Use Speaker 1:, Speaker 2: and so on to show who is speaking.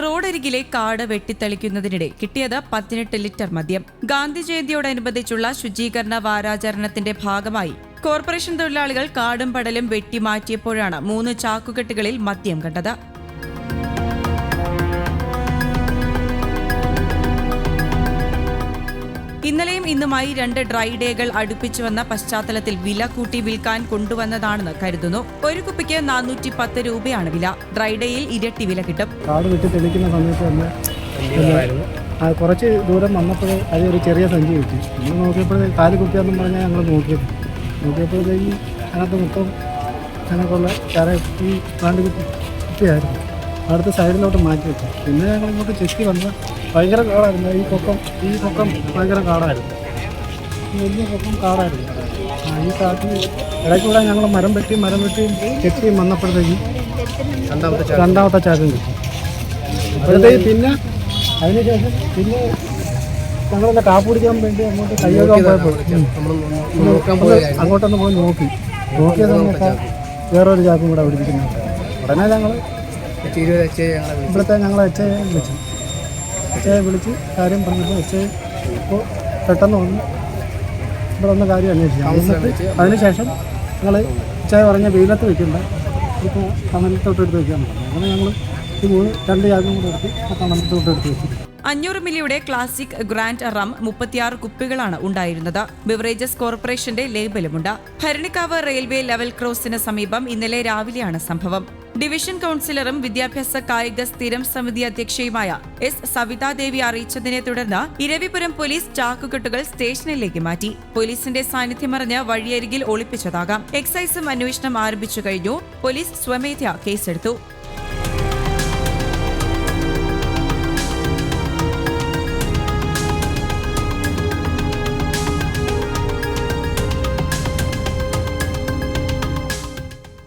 Speaker 1: ലീഗിലെ കാട് വെട്ടിത്തെളിക്കുന്നതിനിടെ കിട്ടിയത് പതിനെട്ട് ലിറ്റർ മദ്യം. ഗാന്ധി ജയന്തിയോടനുബന്ധിച്ചുള്ള ശുചീകരണ വാരാചരണത്തിന്റെ ഭാഗമായി കോർപ്പറേഷൻ തൊഴിലാളികൾ കാടും പടലും വെട്ടിമാറ്റിയപ്പോഴാണ് മൂന്ന് ചാക്കുകെട്ടുകളിൽ മദ്യം കണ്ടത്. ഇന്നുമായി രണ്ട് ഡ്രൈ ഡേകൾ അടുപ്പിച്ചു വന്ന പശ്ചാത്തലത്തിൽ വില കൂട്ടി വിൽക്കാൻ കൊണ്ടുവന്നതാണെന്ന് കരുതുന്നു. ഒരു കുപ്പിക്ക് നാനൂറ്റി പത്ത് രൂപയാണ് വില. ഡ്രൈ ഡേയിൽ ഇരട്ടി വില കിട്ടും.
Speaker 2: കാട് വെട്ടി തെളിക്കുന്ന സമയത്ത് തന്നെ ആ കുറച്ച് ദൂരം വന്നപ്പോൾ അത് ഒരു ചെറിയ സഞ്ചി കിട്ടി. നമ്മൾ നോക്കിയപ്പോഴേ കാൽ കുപ്പിയാന്നും പറഞ്ഞാൽ ഞങ്ങൾ നോക്കിയത്. നോക്കിയപ്പോഴത്തേക്ക് അതിനകത്ത് മൊത്തം ഞങ്ങൾക്കുള്ള കാണ്ട് കുപ്പി കുപ്പിയായിരുന്നു അടുത്ത സൈഡിലോട്ട് മാറ്റി വെച്ചു. പിന്നെ ഞങ്ങൾ ഇങ്ങോട്ട് ചെത്തി വന്ന് ഭയങ്കര കാടായിരുന്നു. ഈ പൊക്കം ഈ പൊക്കം ഭയങ്കര കാടായിരുന്നു. വലിയ പൊക്കം കാടായിരുന്നു ആ ഈ കാട്ടിൽ ഇടയ്ക്കൂടെ ഞങ്ങൾ മരം വെട്ടി മരം വെട്ടി കെട്ടി വന്നപ്പോഴത്തേക്കും രണ്ടാമത്തെ ചാക്കും കിട്ടി. അപ്പോഴത്തേക്ക് പിന്നെ അതിനുശേഷം പിന്നെ ഞങ്ങളൊന്ന് കാപ്പ് കുടിക്കാൻ വേണ്ടി അങ്ങോട്ട് കയ്യൊക്കെ പോയപ്പോൾ അങ്ങോട്ടൊന്ന് പോയി നോക്കി. നോക്കിയ സമയത്ത് വേറൊരു ചാക്കും കൂടെ അവിടെ ഇരിക്കുന്നുണ്ട് ഉടനെ ഞങ്ങൾ ഇവിടുത്തെ ഞങ്ങൾ എച്ച് വിളിച്ചു. എച്ച് വിളിച്ച് കാര്യം പറഞ്ഞപ്പോൾ എച്ച് ഇപ്പോൾ പെട്ടെന്ന് വന്ന് ഇവിടെ വന്ന കാര്യം അന്വേഷിക്കാം. എന്നിട്ട് അതിനുശേഷം ഞങ്ങൾ ചായ പറഞ്ഞ വെയിലത്ത് വെക്കണ്ട ഇപ്പോൾ കമലത്തോട്ട് തൊട്ടെടുത്ത് വെക്കാൻ പറഞ്ഞു. അങ്ങനെ ഞങ്ങൾ ഈ മൂന്ന് രണ്ട് ചാക്കും കൂടെ എടുത്ത് ആ കമലത്തോട്ട് തൊട്ടെടുത്ത് വെച്ചു.
Speaker 1: അഞ്ഞൂറ് മില്ലിയുടെ ക്ലാസിക് ഗ്രാൻഡ് റം മുപ്പത്തിയാറ് കുപ്പികളാണ് ഉണ്ടായിരുന്നത്. ബിവറേജസ് കോർപ്പറേഷന്റെ ലേബലുമുണ്ട്. ഭരണിക്കാവ് റെയിൽവേ ലെവൽ ക്രോസിന് സമീപം ഇന്നലെ രാവിലെയാണ് സംഭവം. ഡിവിഷൻ കൌൺസിലറും വിദ്യാഭ്യാസ കായിക സ്ഥിരം സമിതി അധ്യക്ഷയുമായ എസ്. സവിതാദേവി അറിയിച്ചതിനെ തുടർന്ന് ഇരവിപുരം പോലീസ് ചാക്കുകെട്ടുകൾ സ്റ്റേഷനിലേക്ക് മാറ്റി. പോലീസിന്റെ സാന്നിധ്യമറിഞ്ഞ് വഴിയരികിൽ ഒളിപ്പിച്ചതാകാം. എക്സൈസും അന്വേഷണം ആരംഭിച്ചു കഴിഞ്ഞു. പോലീസ് സ്വമേധയാ കേസെടുത്തു.